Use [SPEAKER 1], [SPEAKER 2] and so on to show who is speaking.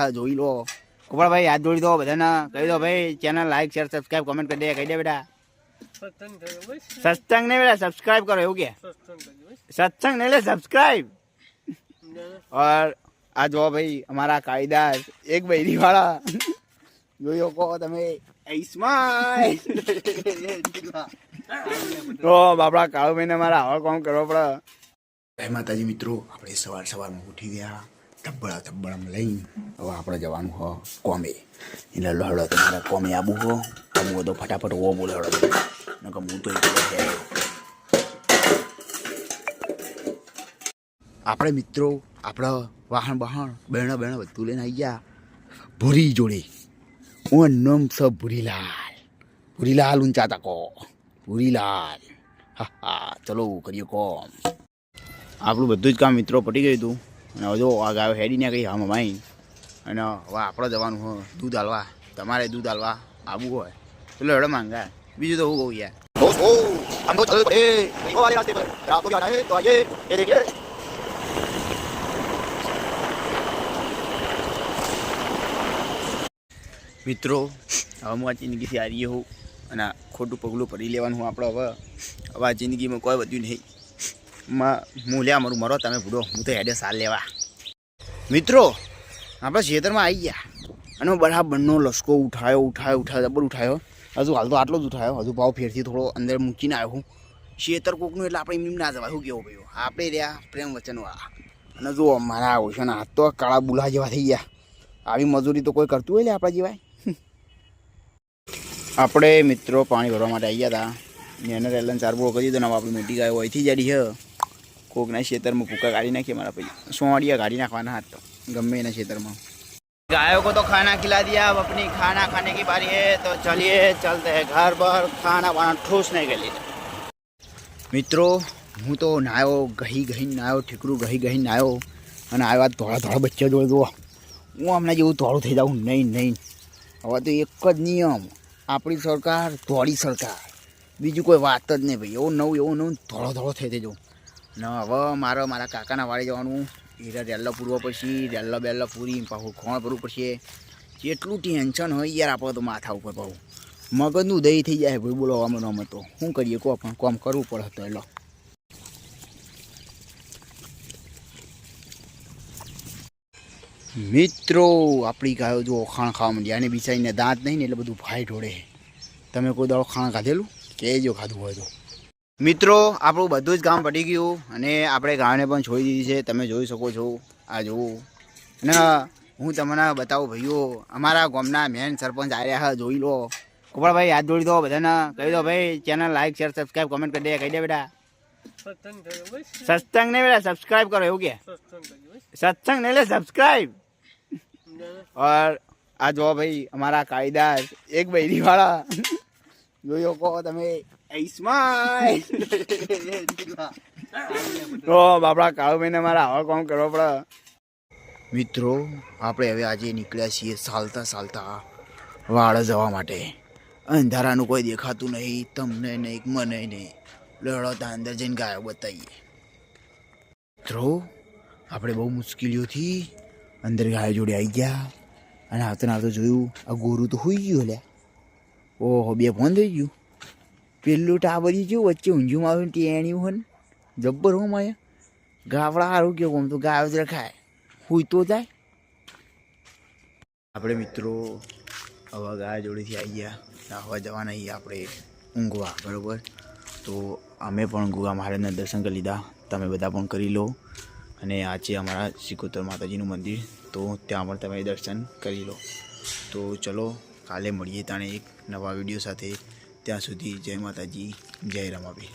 [SPEAKER 1] હા, જોઈ લો. ગોપાળભાઈ હાથ જોડી દો બધાને. કહી દો ભાઈ channel like share subscribe comment કરી દે, કહી દે બેટા.
[SPEAKER 2] સત્સંગ
[SPEAKER 1] નહીં બેટા સબસ્ક્રાઇબ કરો, એવું કે?
[SPEAKER 2] સત્સંગ
[SPEAKER 1] નહીં લે
[SPEAKER 2] સબસ્ક્રાઈબ
[SPEAKER 1] ઓર આ જો ભાઈ, અમારા કાયદાર એક બૈરી વાળા જોયો કહો તમે તો બાપડા કાળુ ભાઈને મારા આવા કોમ કરવો પડે. માતાજી મિત્રો, આપણે સવાર સવારમાં ઉઠી ગયા. ધબ્બડા ધબ્બડામાં લઈને હવે આપણે જવાનું હો કોમે. એટલે લહડો તમારે કોમે આબુ હો. તમે બધો ફટાફટ હો બોલે હળો નકર હું તો આપણે મિત્રો, આપણા વાહન બહાણ બહેણ બહેણ બધું લઈને આવી ગયા. ભૂરી જોડે. હું નમ સ ભૂરીલાલ. ભૂરીલાલ ઊંચા તકો ભૂરીલાલ. હા હા, ચલો, કરીએ કોમ. આપણું બધું જ કામ મિત્રો પટી ગયું હતું. અને જો આ ગાયો હેડીને કઈ આમ માઈ અને હવે આપણે જવાનું હોય દૂધ હાલવા. તમારે દૂધ હાલવા આવવું હોય. તો હેડો માંગા બીજું તો હું કહું યાર. મિત્રો, હવે હું આ જિંદગીથી હારીએ હોઉં. અને ખોટું પગલું ભરી લેવાનું આપણે હવે. હવે આ જિંદગીમાં કોઈ વધ્યું નહીં. હું લે મારું મરો, તમે ભૂડો. હું તો હેડે સાર લેવા. મિત્રો, આપણે ખેતરમાં આવી ગયા. અને બરાબરનો લસકો ઉઠાયો ઉઠાયો ઉઠાયો, જબર ઉઠાયો. હજુ હાલ તો આટલો જ ઉઠાયો. હજુ ભાવ ફેરથી થોડો અંદર મૂકીને આવ્યો હું. શેતર કોકનું એટલે આપણે એમ ના જવાય. શું કેવું ભાઈ? આપણે રહ્યા પ્રેમ વચનવાળા. અને જો મારા ઓછાના હાથ તો કાળા બુલા જેવા થઈ ગયા. આવી મજૂરી તો કોઈ કરતું હોય લે આપણા જેવાય? આપણે મિત્રો પાણી ભરવા માટે આવી ગયા હતા એને રેલન ચાર બોળો કરી દીધો ને આપણી મોટી ગાયો અહીંથી જડી છે. કોકના ખેતરમાં કૂકા કાઢી નાખીએ મારા ભાઈ સોડિયા કાઢી નાખવાના હાથ તો ગમે એના ખેતરમાં गायों को तो खाना खिला दिया अब अपनी खाना खाने की बारी है तो चलिए चलते हैं घर पर खाना वाना ठूसने के लिए મિત્રો હું તો નાયો ગહી ગહી નાયો ઠીકરું ગહી ગહી નાયો અને આવ્યા ધોળા ધોળા બચ્ચા જોડે જુઓ હું હમણાં જેવું ધોળું થઈ જાઉં નહીં નહીં હવે તો એક જ નિયમ આપણી સરકાર ધોળી સરકાર બીજું કોઈ વાત જ નહીં ભાઈ એવું નવું એવું નવું ધોળો ધોળો થઈ થઈ જાઉં ને હવે મારે મારા કાકાના વાડે જવાનું. હીરા રેલ્લો પૂરવો પડશે રેલ્લો બેલ્લો પૂરી, પાછું ખોણ ભરવું પડશે. જેટલું ટેન્શન હોય યાર આપણે તો માથા ઉપર બહુ મગજનું દહીં થઈ જાય, ભાઈ બોલો, આમ નામ તો. શું કરીએ કહો પણ કોમ કરવું પડે તો એલો મિત્રો, આપણી ગાયો જો ખાણ ખાવા માંડી. અને બિચારીને દાંત નહીં ને એટલે બધું ભાઈ ઢોળે. તમે કોઈ દાડો ખાણ ખાધેલું? કહેજો ખાધું હોય તો. મિત્રો આપણું બધું જ કામ પટી ગયું અને આપણે ગાયોને પણ છોડી દીધી છે. તમે જોઈ શકો છો. આ જોવું અને હું તમને બતાવું ભાઈઓ અમારા ગામના મેન સરપંચ આવ્યા જોઈ લો. ગોપાળભાઈ હાથ જોડી દો બધાને. કહી દો ભાઈ channel like share subscribe comment કરી દે. કહી દે બેટા.
[SPEAKER 2] સત્સંગ
[SPEAKER 1] નહીં બેટા સબસ્ક્રાઈબ કરો એવું કે?
[SPEAKER 2] સત્સંગ
[SPEAKER 1] નહીં લે સબસ્ક્રાઇબ
[SPEAKER 2] ના,
[SPEAKER 1] આ જો ભાઈ અમારા કાયદા એક બૈરી વાળા જોયો કહો તમે તો બાપડા કાળુભાઈને મારા આવા કામ કરવો પડે. મિત્રો આપણે હવે આજે નીકળ્યા છીએ ચાલતા ચાલતા વાળ જવા માટે. અંધારાનું કોઈ દેખાતું નહીં તમને નહીં મને નહીં. લડતા અંદર જઈને ગાયો બતાવીએ. મિત્રો આપણે બહુ મુશ્કેલીઓથી અંદર ગાયો જોડે આવી ગયા. અને આવતા આવતા જોયું આ ગોરું તો હોઈ ગયું લ્યા ઓહો, બે ફોન થઈ ગયું. પેલું ટાબરી ગયું વચ્ચે ઊંઝું આવ્યું ટેણ્યું હોય ને. જબ્બર હોમ માયા ગાવડા સારું કેવું, આમ તો ગાયો જ રખાય. હુઈ તો જાય. આપણે મિત્રો હવે ગાય જોડેથી આવી ગયા. નાહવા જવાના છીએ આપણે ઊંઘવા, બરાબર? તો અમે પણ ગુગા મહારાજના દર્શન કરી લીધા. તમે બધા પણ કરી લો. અને આ છે અમારા સિકોતર માતાજીનું મંદિર. તો ત્યાં પણ તમે દર્શન કરી લો. તો ચલો કાલે મળીએ તાણે એક નવા વીડિયો સાથે. ત્યાં સુધી જય માતાજી જય રમાબી